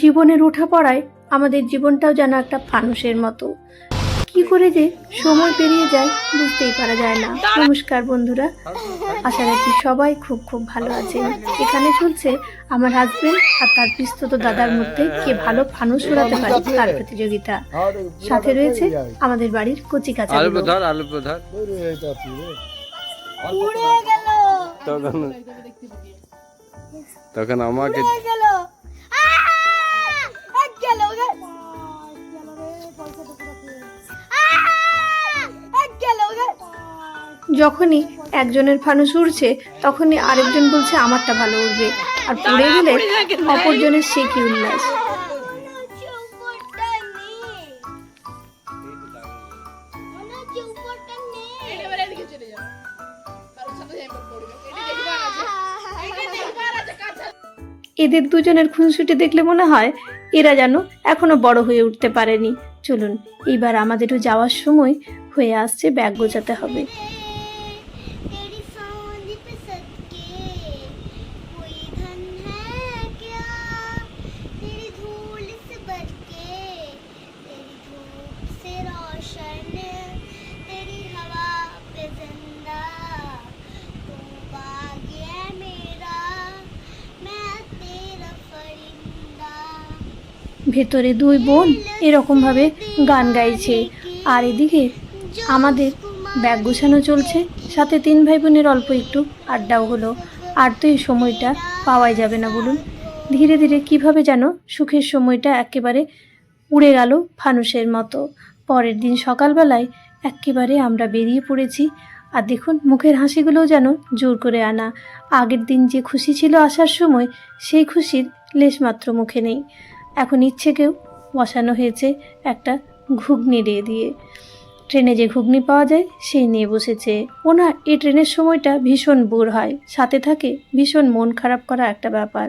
জীবনের ওঠা পড়ায় আমাদের জীবনটাও যেন একটা ফানুসের মতো। কি করে যে সময় পেরিয়ে যায় বুঝতেই পারা যায় না। নমস্কার বন্ধুরা। আশা রাখি সবাই খুব খুব ভালো আছেন। এখানে চলছে আমার হাজবেন্ড আর তার পিস্তত দাদার মধ্যে কে ভালো ফানুস উড়াতে পারে তার প্রতিযোগিতা। সাথে রয়েছে আমাদের বাড়ির কচি কাঁচা আলু ধর আলু ধর তখন তখন আমাকে যখনই একজনের ফানুস উড়ছে তখনই আরেকজন বলছে আমারটা ভালো উড়বে। আর পড়ে গেলে অপরজনের সে কি উল্লাস। এদের দুজনের খুনসুটি দেখলে মনে হয় এরা যেন এখনও বড় হয়ে উঠতে পারেনি। চলুন এইবার আমাদেরও যাওয়ার সময় হয়ে আসছে ব্যাগ গোছাতে হবে। ভেতরে দুই বোন এরকম ভাবে গান গাইছে। আর এদিকে আমাদের ব্যাগ গোছানো চলছে, সাথে তিন ভাই বোনের অল্প একটু আড্ডাও হলো। আর তো এই সময়টা পাওয়াই যাবে না বলুন। ধীরে ধীরে কীভাবে যেন সুখের সময়টা একেবারে উড়ে গেল ফানুসের মতো। পরের দিন সকালবেলায় একেবারে আমরা বেরিয়ে পড়েছি। আর দেখুন, মুখের হাসিগুলোও যেন জোর করে আনা। আগের দিন যে খুশি ছিল আসার সময়, সেই খুশির লেশমাত্র মুখে নেই। এখন ইচ্ছেকেও বসানো হয়েছে একটা ঘুগনি দিয়ে দিয়ে। ট্রেনে যে ঘুগনি পাওয়া যায়, সেই নিয়ে বসেছে। ওনা এই ট্রেনের সময়টা ভীষণ বোর হয়। সাথে থাকে ভীষণ মন খারাপ করা একটা ব্যাপার।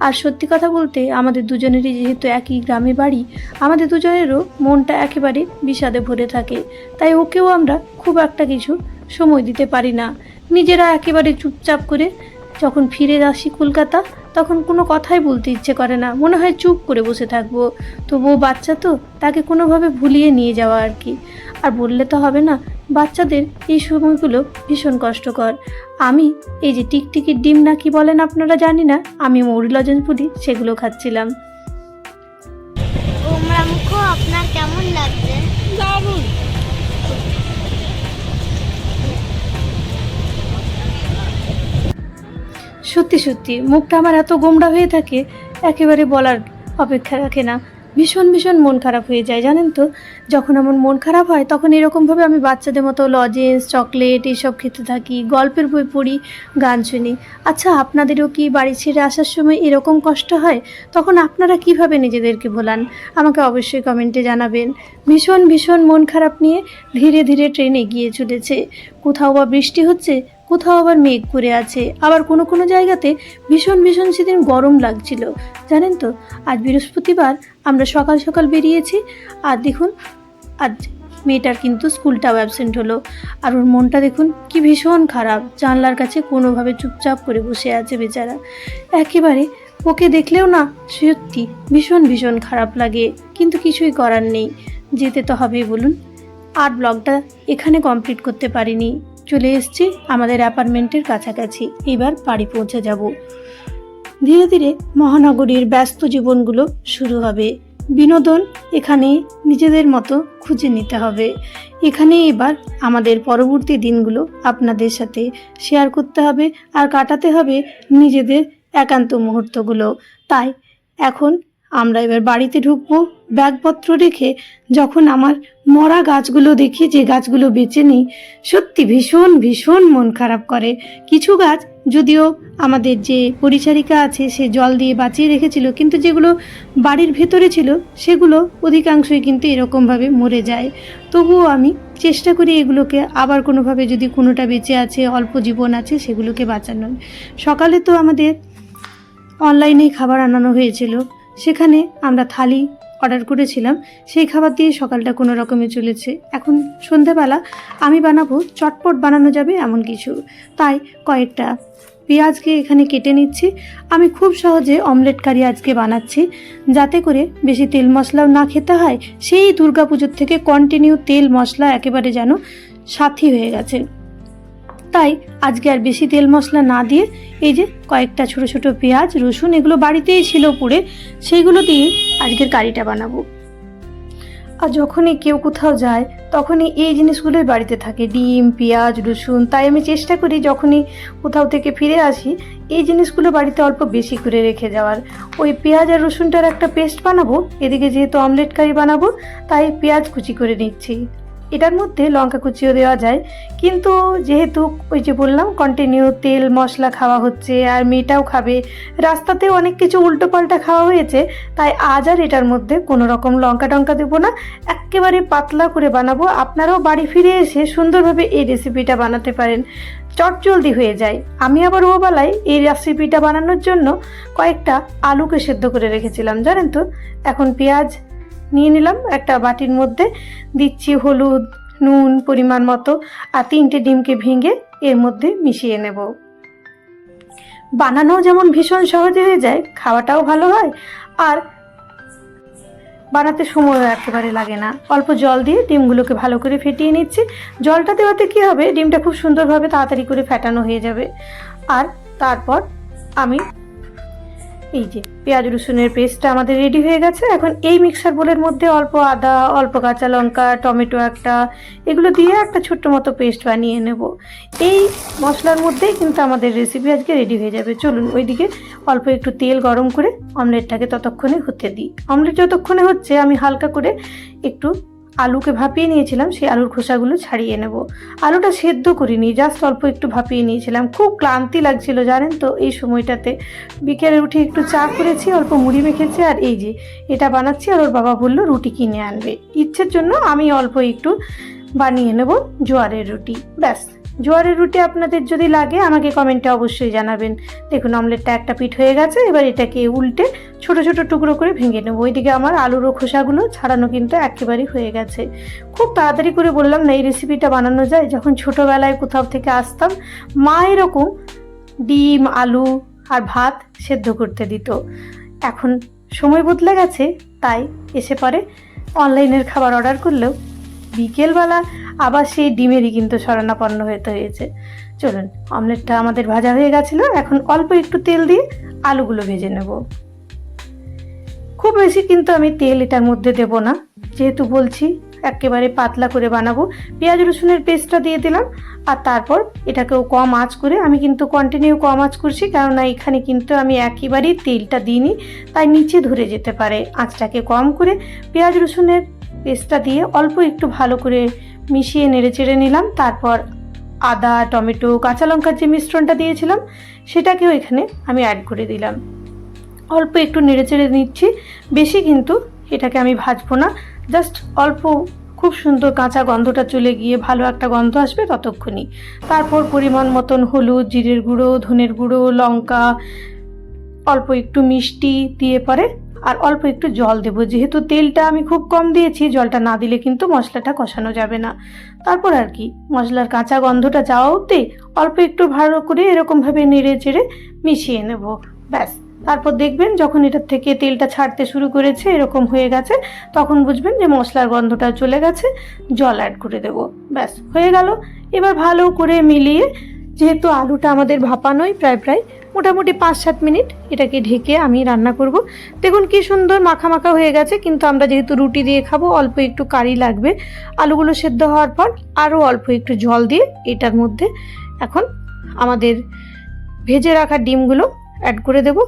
আর সত্যি কথা বলতে, আমাদের দুজনেরই যেহেতু একই গ্রামে বাড়ি, আমাদের দুজনেরও মনটা একেবারে বিষাদে ভরে থাকে। তাই ওকেও আমরা খুব একটা কিছু সময় দিতে পারি না। নিজেরা একেবারে চুপচাপ করে যখন ফিরে আসি কলকাতা, তখন কোনো কথাই বলতে ইচ্ছে করে না। মনে হয় চুপ করে বসে থাকব। তবুও বাচ্চা তো, তাকে কোনোভাবে ভুলিয়ে নিয়ে যাওয়া আর কি। আর বললে তো হবে না, বাচ্চাদের এই সময়গুলো ভীষণ কষ্টকর। আমি এই যে টিকটিকির ডিম না কি বলেন আপনারা জানি না, আমি মৌরি লজেন্স বলি সেগুলো খাচ্ছিলাম। সত্যি সত্যি, মুখটা আমার এত গোমড়া হয়ে থাকে, একেবারে বলার অপেক্ষা রাখে না। ভীষণ ভীষণ মন খারাপ হয়ে যায়, জানেন তো? যখন আমার মন খারাপ হয়, তখন এরকমভাবে আমি বাচ্চাদের মতো লজেন্স চকলেট এইসব খেতে থাকি, গল্পের বই পড়ি, গান শুনি। আচ্ছা আপনাদেরও কি বাড়ি ছেড়ে আসার সময় এরকম কষ্ট হয়? তখন আপনারা কীভাবে নিজেদেরকে ভোলান? আমাকে অবশ্যই কমেন্টে জানাবেন। ভীষণ ভীষণ মন খারাপ নিয়ে ধীরে ধীরে ট্রেন এগিয়ে চলেছে। কোথাও বা বৃষ্টি হচ্ছে কোথাও আবার মেঘ করে আছে। আবার কোনো কোনো জায়গাতে ভীষণ ভীষণ সেদিন গরম লাগছিল। জানেন তো, আজ বৃহস্পতিবার আমরা সকাল সকাল বেরিয়েছি আর দেখুন, আজ মেয়েটার কিন্তু স্কুলটাও অ্যাবসেন্ট হলো। আর ওর মনটা দেখুন কি ভীষণ খারাপ। জানলার কাছে কোনোভাবে চুপচাপ করে বসে আছে বেচারা। একেবারে ওকে দেখলেও না সত্যি ভীষণ ভীষণ খারাপ লাগে। কিন্তু কিছুই করার নেই। যেতে তো হবেই বলুন। আর ব্লগটা এখানে কমপ্লিট করতে পারিনি। চলে এসেছি আমাদের অ্যাপার্টমেন্টের কাছাকাছি। এবার বাড়ি পৌঁছে যাব। ধীরে ধীরে মহানগরীর ব্যস্ত জীবনগুলো শুরু হবে। বিনোদন এখানে নিজেদের মতো খুঁজে নিতে হবে। এখানে এবার আমাদের পরবর্তী দিনগুলো আপনাদের সাথে শেয়ার করতে হবে আর কাটাতে হবে নিজেদের একান্ত মুহূর্তগুলো। তাই এখন আমরা এবার বাড়িতে ঢুকবো। ব্যাগপত্র রেখে যখন আমার মরা গাছগুলো দেখি, যে গাছগুলো বেঁচে নেই, সত্যি ভীষণ ভীষণ মন খারাপ করে। কিছু গাছ যদিও আমাদের যে পরিচারিকা আছে, সে জল দিয়ে বাঁচিয়ে রেখেছিল, কিন্তু যেগুলো বাড়ির ভেতরে ছিল, সেগুলো অধিকাংশই কিন্তু এরকমভাবে মরে যায়। তবুও আমি চেষ্টা করি এগুলোকে আবার কোনোভাবে যদি কোনোটা বেঁচে আছে, অল্প জীবন আছে, সেগুলোকে বাঁচানোর। সকালে তো আমাদের অনলাইনেই খাবার আনানো হয়েছিল। সেখানে আমরা থালি অর্ডার করেছিলাম। সেই খাবার দিয়ে সকালটা কোনো রকমে চলেছে। এখন সন্ধেবেলা আমি বানাবো, চটপট বানানো যাবে এমন কিছু। তাই কয়েকটা পেঁয়াজকে এখানে কেটে নিচ্ছি। আমি খুব সহজে অমলেট কারি আজকে বানাচ্ছি। যাতে করে বেশি তেল মশলাও না খেতে হয়। সেই দুর্গাপুজোর থেকে কন্টিনিউ তেল মশলা একেবারে যেন সাথী হয়ে গেছে। তাই আজকে আর বেশি তেল মশলা না দিয়ে এই যে কয়েকটা ছোট ছোট পেঁয়াজ, রসুন এগুলো বাড়িতেই ছিল পুড়ে সেইগুলো দিয়ে আজকের কারিটা বানাবো। আর যখনই কেউ কোথাও যায়, তখনই এই জিনিসগুলোই বাড়িতে থাকে, ডিম, পেঁয়াজ, রসুন, তাই আমি চেষ্টা করি যখনই কোথাও থেকে ফিরে আসি, এই জিনিসগুলো বাড়িতে অল্প বেশি করে রেখে যাওয়ার। ওই পেঁয়াজ আর রসুনটার একটা পেস্ট বানাবো, এদিকে যেহেতু অমলেট কারি বানাবো, তাই পেঁয়াজ কুচি করে নিচ্ছি। এটার মধ্যে লঙ্কা কুচিও দেওয়া যায়। কিন্তু যেহেতু ওই যে বললাম কন্টিনিউ তেল, মশলা খাওয়া হচ্ছে আর মেয়েটাও খাবে, রাস্তাতেও অনেক কিছু উল্টো পাল্টা খাওয়া হয়েছে, তাই আজ আর এটার মধ্যে কোনো রকম লঙ্কা টঙ্কা দেবো না। একেবারে পাতলা করে বানাবো। আপনারাও বাড়ি ফিরে এসে সুন্দরভাবে এই রেসিপিটা বানাতে পারেন। চটজলদি হয়ে যায়। আমি আবার ও বেলায় এই রেসিপিটা বানানোর জন্য কয়েকটা আলুকে সেদ্ধ করে রেখেছিলাম, জানেন তো? এখন পেঁয়াজ নিয়ে নিলাম একটা বাটির মধ্যে। দিচ্ছি হলুদ, নুন, পরিমাণ মতো, আর তিনটে ডিমকে ভেঙে এর মধ্যে মিশিয়ে নেব। বানানো যেমন ভীষণ সহজে হয়ে যায়, খাওয়াটাও ভালো হয়, আর বানাতে সময়ও একেবারে লাগে না। অল্প জল দিয়ে ডিমগুলোকে ভালো করে ফেটিয়ে নিচ্ছি। জলটা দেওয়াতে কী হবে? ডিমটা খুব সুন্দরভাবে তাড়াতাড়ি করে ফেটানো হয়ে যাবে। আর তারপর আমি এই যে, পেঁয়াজ, রসুনের পেস্টটা আমাদের রেডি হয়ে গেছে। এখন এই মিক্সার বোলের মধ্যে অল্প আদা, অল্প কাঁচা লঙ্কা, টমেটো একটা, এগুলো দিয়ে একটা ছোট্ট মতো পেস্ট বানিয়ে নেব। এই মশলার মধ্যেই কিন্তু আমাদের রেসিপি আজকে রেডি হয়ে যাবে। চলুন ওইদিকে অল্প একটু তেল গরম করে অমলেটটাকে ততক্ষণে হতে দিই। অমলেট যতক্ষণে হচ্ছে, আমি হালকা করে একটু আলুকে ভাপিয়ে নিয়েছিলাম, সেই আলুর খোসাগুলো ছাড়িয়ে নেব। আলুটা সেদ্ধ করিনি জাস্ট অল্প একটু ভাপিয়ে নিয়েছিলাম। খুব ক্লান্তি লাগছিল, জানেন তো, এই সময়টাতে। বিকেলে উঠে একটু চা করেছি, অল্প মুড়ি মেখেছি, আর এই যে, এটা বানাচ্ছি, আর ওর বাবা বলল, রুটি কিনে আনবে। ইচ্ছের জন্য আমি অল্প একটু বানিয়ে নেব, জোয়ারের রুটি, ব্যাস। জোয়ারের রুটি আপনাদের যদি লাগে, আমাকে কমেন্টে অবশ্যই জানাবেন। দেখুন, অমলেটটা একটা পিঠ হয়ে গেছে, এবার এটাকে উল্টে ছোট ছোট টুকরো করে ভেঙে নেব। ওইদিকে আমার আলুর খোসাগুলো ছাড়ানো কিন্তু একেবারেই হয়ে গেছে। খুব তাড়াতাড়ি করে বললাম না, এই রেসিপিটা বানানো যায়? যখন ছোটোবেলায় কোথাও থেকে আসতাম, মা এরকম ডিম, আলু আর ভাত সেদ্ধ করতে দিত। এখন সময় বদলে গেছে, তাই এসে পরে অনলাইনের খাবার অর্ডার করলেও বিকেলবেলা আবার সেই ডিমেরই কিন্তু শরণাপন্ন হতে হয়েছে। চলুন, অমলেটটা আমাদের ভাজা হয়ে গেছিল, এখন অল্প একটু তেল দিয়ে আলুগুলো ভেজে নেব। খুব বেশি কিন্তু আমি তেল এটার মধ্যে দেব না, যেহেতু বলছি একেবারে পাতলা করে বানাবো। পেঁয়াজ, রসুনের পেস্টটা দিয়ে দিলাম, আর তারপর এটাকেও কম আঁচ করে, আমি কিন্তু কন্টিনিউ কম আঁচ করছি, কেননা এখানে কিন্তু আমি একেবারেই তেলটা দিইনি, তাই নিচে ধরে যেতে পারে। আঁচটাকে কম করে পেঁয়াজ, রসুনের পেস্টটা দিয়ে অল্প একটু ভালো করে মিশিয়ে নেড়ে চেড়ে নিলাম। তারপর আদা, টমেটো, কাঁচা লঙ্কার যে মিশ্রণটা দিয়েছিলাম, সেটাকেও এখানে আমি অ্যাড করে দিলাম। অল্প একটু নেড়ে চেড়ে নিচ্ছি। বেশি কিন্তু এটাকে আমি ভাজবো না। জাস্ট অল্প খুব সুন্দর কাঁচা গন্ধটা চলে গিয়ে ভালো একটা গন্ধ আসবে ততক্ষণই। তারপর পরিমাণ মতন হলুদ, জিরের গুঁড়ো, ধনের গুঁড়ো, লঙ্কা, অল্প একটু মিষ্টি দিয়ে পরে আর অল্প একটু জল দেবো। যেহেতু তেলটা আমি খুব কম দিয়েছি, জলটা না দিলে কিন্তু মশলাটা কষানো যাবে না। তারপর আর কি, মশলার কাঁচা গন্ধটা যাওয়া অবধি অল্প একটু ভালো করে এরকমভাবে নেড়ে চেড়ে মিশিয়ে নেব। ব্যাস, তারপর দেখবেন যখন এটার থেকে তেলটা ছাড়তে শুরু করেছে, এরকম হয়ে গেছে, তখন বুঝবেন যে মশলার গন্ধটা চলে গেছে, জল অ্যাড করে দেব। ব্যাস, হয়ে গেল। এবার ভালো করে মিলিয়ে, যেহেতু আলুটা আমাদের ভাপানোই প্রায় প্রায় মোটামুটি পাঁচ সাত মিনিট এটাকে ঢেকে আমি রান্না করব। দেখুন কি সুন্দর মাখা মাখা হয়ে গেছে, কিন্তু আমরা যেহেতু রুটি দিয়ে খাব, অল্প একটু কারি লাগবে। আলুগুলো সেদ্ধ হওয়ার পর আরও অল্প একটু জল দিয়ে এটার মধ্যে এখন আমাদের ভেজে রাখা ডিমগুলো অ্যাড করে দেব।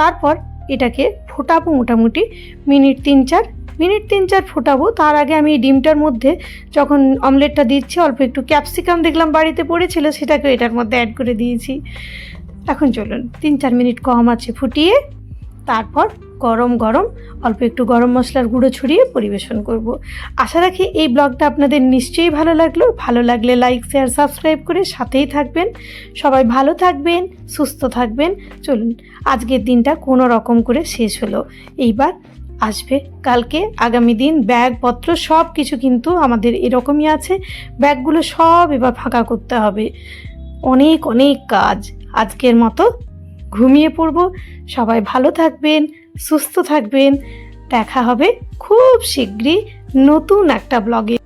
তারপর এটাকে ফোটাবো মোটামুটি মিনিট তিন চার। মিনিট তিন চার ফোটাবো, তার আগে আমি ডিমটার মধ্যে যখন অমলেটটা দিচ্ছি, অল্প একটু ক্যাপসিকাম দেখলাম বাড়িতে পড়েছিল, সেটাকে এটার মধ্যে অ্যাড করে দিয়েছি। এখন চলুন, তিন চার মিনিট কম আছে ফুটিয়ে, তারপর গরম গরম অল্প একটু গরম মশলার গুঁড়ো ছড়িয়ে পরিবেশন করব। আশা রাখি এই ব্লগটা আপনাদের নিশ্চয়ই ভালো লাগল। ভালো লাগলে লাইক শেয়ার সাবস্ক্রাইব করে সাথেই থাকবেন। সবাই ভালো থাকবেন, সুস্থ থাকবেন। চলুন, আজকের দিনটা কোনো রকম করে শেষ হলো। এইবার আসবে কালকে, আগামী দিন ব্যাগপত্র সব কিছু কিন্তু আমাদের এরকমই আছে। ব্যাগগুলো সব এবার ফাঁকা করতে হবে। অনেক অনেক কাজ। আজকের মতো ঘুমিয়ে পড়ব। সবাই ভালো থাকবেন, সুস্থ থাকবেন। দেখা হবে খুব শীঘ্রই নতুন একটা ব্লগে